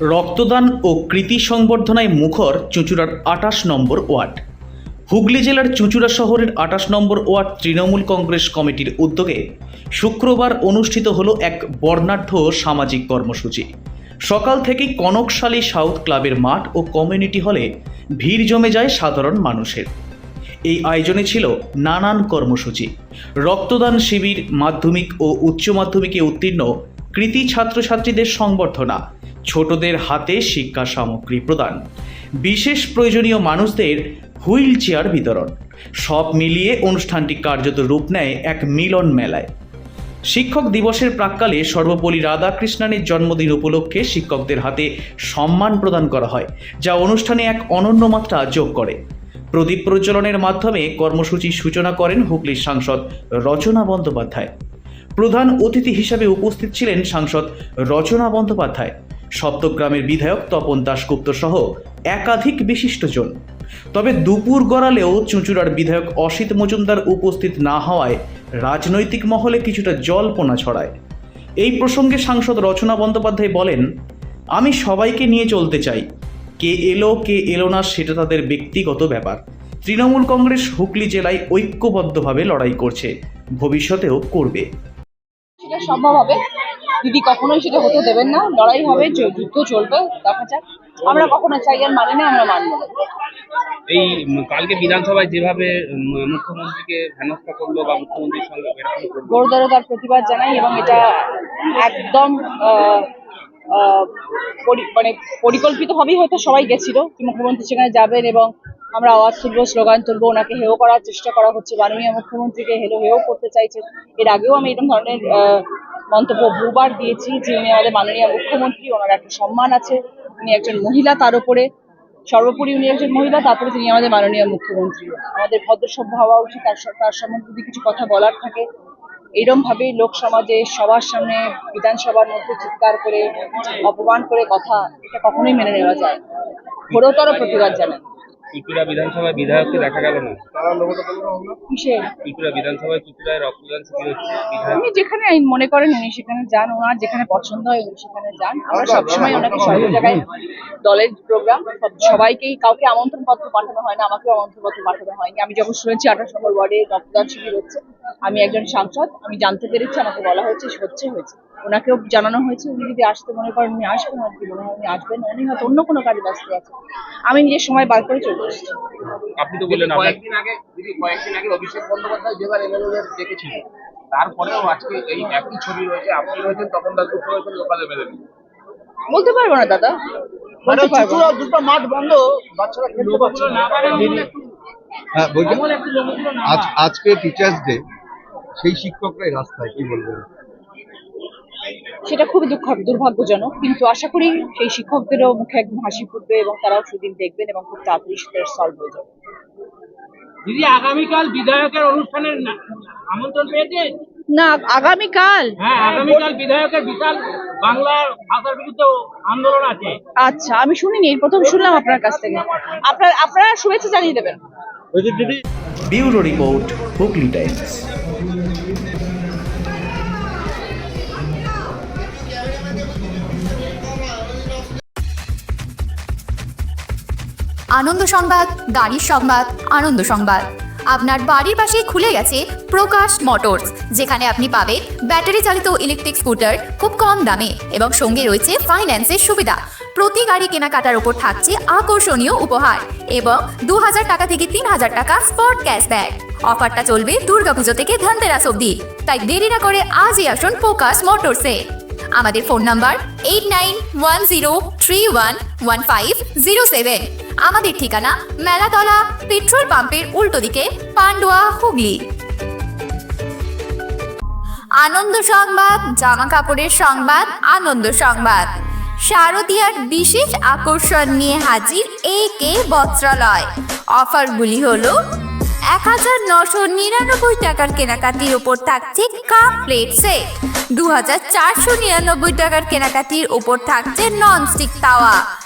রক্তদান ও কৃতি সংবর্ধনায় মুখর চুঁচুড়ার আটাশ নম্বর ওয়ার্ড। হুগলি জেলার চুঁচুড়া শহরের আটাশ নম্বর ওয়ার্ড তৃণমূল কংগ্রেস কমিটির উদ্যোগে শুক্রবার অনুষ্ঠিত হলো এক বর্ণাঢ্য সামাজিক কর্মসূচি। সকাল থেকেই কনকশালী সাউথ ক্লাবের মাঠ ও কমিউনিটি হলে ভিড় জমে যায় সাধারণ মানুষের। এই আয়োজনে ছিল নানান কর্মসূচি। রক্তদান শিবির, মাধ্যমিক ও উচ্চ মাধ্যমিকে উত্তীর্ণ কৃতি ছাত্রছাত্রীদের সংবর্ধনা ছোটদের হাতে শিক্ষা সামগ্রী প্রদান। বিশেষ প্রয়োজনীয় মানুষদের হুইল চেয়ার বিতরণ। সব মিলিয়ে অনুষ্ঠানটি কার্যত রূপ নেয় এক মিলন মেলায়। শিক্ষক দিবসের প্রাক্কালে সর্বপল্লী রাধাকৃষ্ণানের জন্মদিন উপলক্ষে শিক্ষকদের হাতে সম্মান প্রদান করা হয়, যা অনুষ্ঠানে এক অনন্য মাত্রা যোগ করে। প্রদীপ প্রজ্বলনের মাধ্যমে কর্মসূচির সূচনা করেন হুগলির সাংসদ রচনা বন্দ্যোপাধ্যায়। প্রধান অতিথি হিসাবে উপস্থিত ছিলেন সাংসদ রচনা বন্দ্যোপাধ্যায়। সপ্তগ্রামের বিধায়ক তপন দাশগুপ্ত সহ একাধিক বিশিষ্টজন। তবে দুপুর গড়ালেও চুঁচুড়ার বিধায়ক অসিত মজুমদার উপস্থিত না হওয়ায় রাজনৈতিক মহলে কিছুটা জল্পনা ছড়ায়। এই প্রসঙ্গে সাংসদ রচনা বন্দ্যোপাধ্যায় বলেন, আমি সবাইকে নিয়ে চলতে চাই। কে এলো কে এলো না সেটা তাদের ব্যক্তিগত ব্যাপার। তৃণমূল কংগ্রেস হুগলি জেলায় ঐক্যবদ্ধভাবে লড়াই করছে। ভবিষ্যতেও করবে। সম্ভব হবে। দিদি কখনোই সেটা হতে দেবেন না। লড়াই হবে যুদ্ধ চলবে দেখা যাক। আমরা কখনো চাই আর মানে না আমরা মানবো এই কালকে বিধানসভায় যেভাবে মুখ্যমন্ত্রীকে হেনস্থা করল বা মুখ্যমন্ত্রীর সঙ্গে তার প্রতিবাদ জানাই এবং এটা একদম মানে পরিকল্পিতভাবেই হয়তো সবাই গেছিল মুখ্যমন্ত্রী সেখানে যাবেন এবং আমরা আওয়াজ তুলবো স্লোগান তুলবো ওনাকে হেও করার চেষ্টা করা হচ্ছে। মাননীয় মুখ্যমন্ত্রীকে হেলো হেও করতে চাইছে। এর আগেও আমি এরকম ধরনের মন্তব্য বহুবার দিয়েছি যে উনি আমাদের মাননীয় মুখ্যমন্ত্রী, ওনার একটা সম্মান আছে। উনি একজন মহিলা তার উপরে। সর্বোপরি উনি একজন মহিলা, তারপরে তিনি আমাদের মাননীয় মুখ্যমন্ত্রী। আমাদের ভদ্রসভ্য হওয়া উচিত, তার তার সম্বন্ধে যদি কিছু কথা বলার থাকে। এইরকম ভাবেই লোক সমাজে, সবার সামনে, বিধানসভার মধ্যে চিৎকার করে, অপমান করে কথা, এটা কখনোই মেনে নেওয়া যায়। ঘোরতর প্রতিবাদ জানাই। ত্রিপুরা বিধানসভায় বিধায়ককে দেখা গেল না? কিসের? ত্রিপুরা বিধানসভায় ত্রিপুরায় রক্তদান শিবির হচ্ছে। বিধায়ক উনি যেখানে আইন মনে করেন উনি সেখানে যান ওনার যেখানে পছন্দ হয় উনি সেখানে যান। আমরা সবসময় ওনাকে সব জায়গায় দলের প্রোগ্রাম সবাইকেই কাউকে আমন্ত্রণ পত্র পাঠানো হয় না আমাকেও আমন্ত্রণ পত্র পাঠানো হয়নি। আমি যখন শুনেছি আঠাশ নম্বর ওয়ার্ডে রক্তদান শিবির হচ্ছে আমি একজন সাংসদ আমি জানতে পেরেছি আমাকে বলা হয়েছে হচ্ছে হয়েছে। ওনাকেও জানানো হয়েছে উনি যদি আসতে মনে করেন উনি আসবেন আর কি মনে হয় উনি আসবেন উনি হয়তো অন্য কোনো কাজে ব্যস্ত আছে। আমি নিজের সময় বার করে চলে এসেছি। আপনি তো বললেন কয়েকদিন আগে দিদি কয়েকদিন আগে অভিষেক বন্দ্যোপাধ্যায় যেবার ডেকেছিল তারপরেও আজকে এই একই ছবি রয়েছে আপনি রয়েছেন তপন দাসগুপ্ত রয়েছেন লোকাল এমএলএ। বলতে পারব না দাদা। বলতে পারব দুটো মাঠ বন্ধ বাচ্চারা খেলতে পারছে না। হ্যাঁ বলছি। আজকে টিচার্স ডে সেই শিক্ষকরাই রাস্তায় কি বলবেন সেটা খুবই দুঃখ দুর্ভাগ্যজনক কিন্তু আশা করি সেই শিক্ষকদেরও মুখে একদম হাসি ফুটবে এবং তারাও সেদিন দেখবেন এবং খুব তাড়াতাড়ি সেটা সলভ হয়ে যাবে। দিদি আগামীকাল বিধায়কের অনুষ্ঠানের না- আমন্ত্রণ পেয়েছেন না আগামীকাল? হ্যাঁ আগামীকাল বিধায়কের বিশাল বাংলার ভাষার বিরুদ্ধে আন্দোলন আছে। আচ্ছা আমি শুনিনি এই প্রথম শুনলাম আপনার কাছ থেকে। আপনার আপনারা শুভেচ্ছা জানিয়ে দেবেন। Bureau report Hooghly Times. আনন্দ সংবাদ, গাড়ির সংবাদ, আনন্দ সংবাদ। আপনার বাড়ির পাশেই খুলে গেছে প্রকাশ মোটরস, যেখানে আপনি পাবেন ব্যাটারি চালিত ইলেকট্রিক স্কুটার খুব কম দামে এবং সঙ্গে রয়েছে ফাইন্যান্সের সুবিধা। প্রতি গাড়ি কেনাকাটার উপর থাকছে আকর্ষণীয় উপহার এবং দু হাজার টাকা থেকে তিন হাজার টাকা স্পট ক্যাশব্যাক অফারটা চলবে দুর্গাপুজো থেকে ধনতেরাস অবধি। তাই দেরি না করে আজই আসুন প্রকাশ মোটরসে। আমাদের phone number eight nine one zero three one one five zero seven আমাদের ঠিকানা মেলাতলা পেট্রোল পাম্পের উল্টো দিকে পান্ডুয়া হুগলি। আনন্দ সংবাদ, জামা কাপড়ের সংবাদ, আনন্দ সংবাদ। শারদীয়ার বিশেষ আকর্ষণ নিয়ে হাজির এ কে বস্ত্রালয়। অফারগুলি হলো, এক হাজার নশো নিরানব্বই টাকার কেনাকাটির ওপর থাকছে কাপ প্লেট সেট। দু হাজার চারশো নিরানব্বই টাকার কেনাকাটির ওপর থাকছে ননস্টিক তাওয়া।